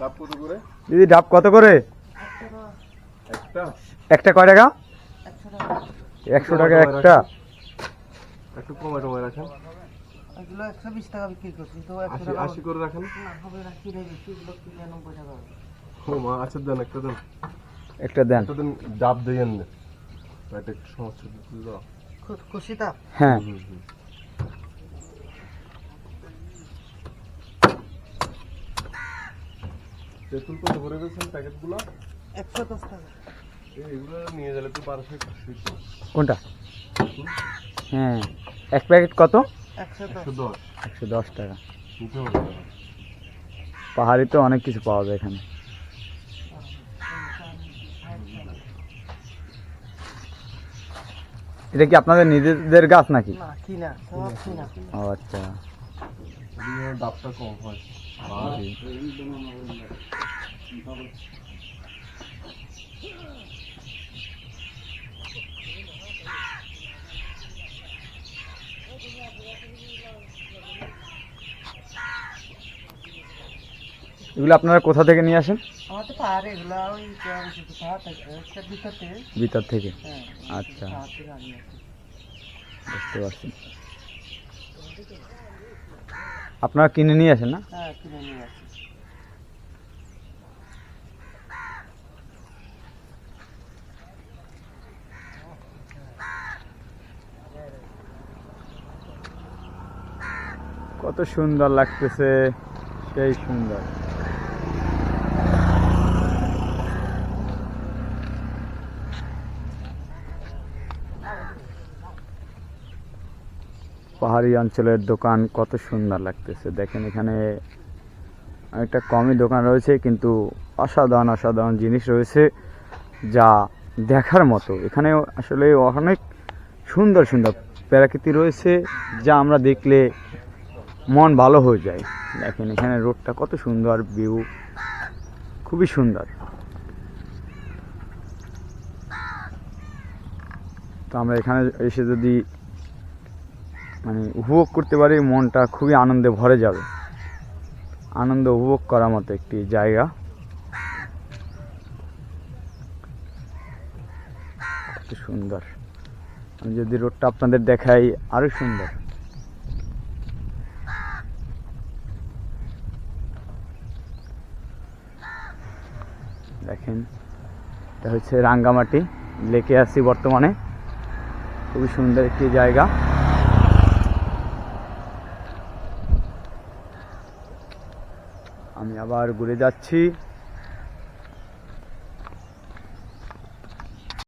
ডাব কত করে? দিদি ডাব কত করে? একটা? একটা কয় টাকা? একশো টাকা। একটা। একটু কমে টমে রাখেন। এগুলো একশো বিশ টাকা বিক্রি করছি তো একশো আশি করে রাখেন। না হবে না বেশি এগুলো কিনে নব্বই টাকা ও মা আচ্ছা দেন একটা দেন। একটা দেন। একটা দিন ডাব দিয়ে সমস্যা দাও। হ্যাঁ। তেঁতুল কত করে দিয়েছেন প্যাকেটগুলো? একশো দশ টাকা। এগুলো নিয়ে গেলে তো বারোশো কোনটা? হ্যাঁ। এক প্যাকেট কত? একশো দশ। টাকা। নিতে হবে পাহাড়ি তো অনেক কিছু পাওয়া যায় এখানে। এটা কি আপনাদের নিজেদের গাছ নাকি? ও আচ্ছা। ডাবটা কম হয়। এগুলো আপনারা কোথা থেকে নিয়ে আসেন? আমার তো পাহাড়ে এগুলো ওই থেকে ভিতর থেকে। হ্যাঁ আচ্ছা। বুঝতে পারছি। আপনারা কিনে নিয়ে আসেন না? হ্যাঁ কিনে নিয়ে আসি। কত সুন্দর লাগতেছে সেই সুন্দর। পাহাড়ি অঞ্চলের দোকান কত সুন্দর লাগতেছে। দেখেন এখানে অনেকটা কমই দোকান রয়েছে, কিন্তু অসাধারণ অসাধারণ জিনিস রয়েছে যা দেখার মতো। এখানে আসলে অনেক সুন্দর সুন্দর প্রাকৃতি রয়েছে যা আমরা দেখলে মন ভালো হয়ে যায়। দেখেন এখানে রোডটা কত সুন্দর, ভিউ খুবই সুন্দর। তো আমরা এখানে এসে যদি মানে উপভোগ করতে পারি, মনটা খুবই আনন্দে ভরে যাবে। আনন্দ উপভোগ করার মতো একটি জায়গা। সুন্দর। আমি যদি রোডটা আপনাদের দেখাই, আরও সুন্দর। দেখেন, এটা হচ্ছে রাঙ্গামাটি, লেকে আছি বর্তমানে। খুবই সুন্দর একটি জায়গা। আমি আবার ঘুরে যাচ্ছি।